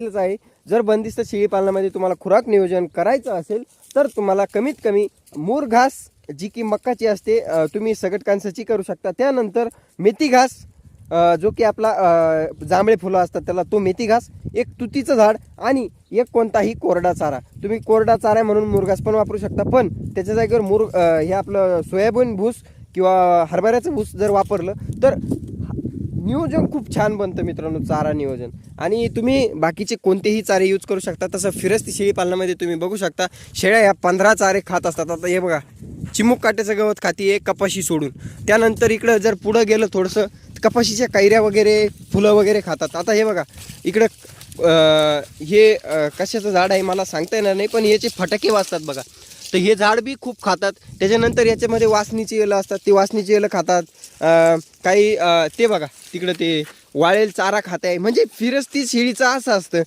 आहे. जर बंदिस्त शेळी पालनामध्ये तुम्हाला खुराक नियोजन करायचं असेल तर तुम्हाला कमीत कमी मूर घास जी की मक्काची असते तुम्ही सगट कांसाची करू शकता. त्यानंतर मेथी घास जो की आपला जांभळे फुलं असतात त्याला तो मेथी घास एक तुतीचं झाड आणि एक कोणताही कोरडा चारा. तुम्ही कोरडा चारा म्हणून मुरघास पण वापरू शकता पण त्याच्या जागेवर मुर हे आपलं सोयाबीन भूस किंवा हरभऱ्याचं भूस जर वापरलं तर नियोजन खूप छान बनतं मित्रांनो चारा नियोजन. आणि तुम्ही बाकीचे कोणतेही चारे यूज करू शकता तसं फिरस्ती शेळी पालनामध्ये तुम्ही बघू शकता शेळ्या ह्या पंधरा चारे खात असतात. आता हे बघा चिमुक काट्याचं गवत खाती आहे कपाशी सोडून. त्यानंतर इकडं जर पुढं गेलं थोडंसं कपाशीच्या कैऱ्या वगैरे फुलं वगैरे खातात. आता हे बघा इकडं हे कशाचं झाड आहे मला सांगता येणार नाही पण याचे फटाके वाजतात बघा. तर हे झाड बी खूप खातात. त्याच्यानंतर याच्यामध्ये वासनीची येलं असतात ते वासनीची येलं खातात. काही ते बघा तिकडं ते वाळेल चारा खात आहे म्हणजे फिरस्ती शेळीचं असं असतं.